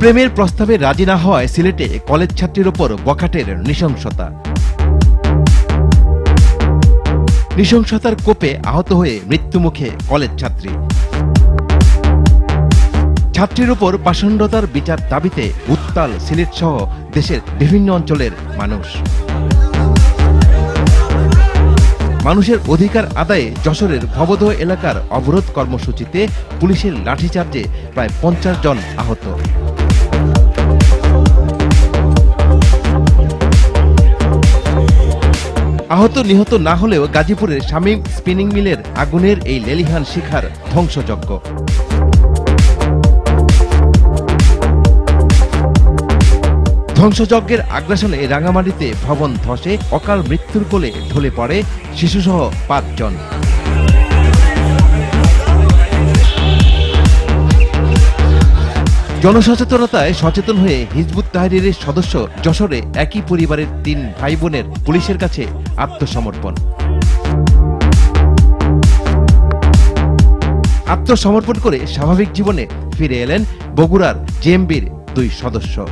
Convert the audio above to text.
প্রেমের প্রস্তাবে রাজি না হওয়ায় সিলেটে কলেজ ছাত্রীর ওপর বখাটের নৃশংসতা। নৃশংসতার কোপে আহত হয়ে মৃত্যুমুখে কলেজ ছাত্রী। ছাত্রীর উপর পাষণ্ডতার বিচার দাবিতে উত্তাল সিলেট সহ দেশের বিভিন্ন অঞ্চলের মানুষ। মানুষের অধিকার আদায়ে যশোরের ভবদহ এলাকার অবরোধ কর্মসূচিতে পুলিশের লাঠিচার্জে প্রায় পঞ্চাশ জন আহত। আহত নিহত না হলেও গাজীপুরের শামীম স্পিনিং মিলের আগুনের এই লেলিহান শিখার ধ্বংসযজ্ঞ। ধ্বংসযজ্ঞের আগ্রাসনে রাঙামাটিতে ভবন ধসে, অকাল মৃত্যুর কোলে ঢলে পড়ে শিশুসহ পাঁচজন। জনসচেতনতায় সচেতন হয়ে হিজবুত তাহরিরের সদস্য যশোরে একই পরিবারের তিন ভাই বোনের পুলিশের কাছে আত্মসমর্পণ। আত্মসমর্পণ করে স্বাভাবিক জীবনে ফিরে এলেন বগুড়ার জেএমবির দুই সদস্য।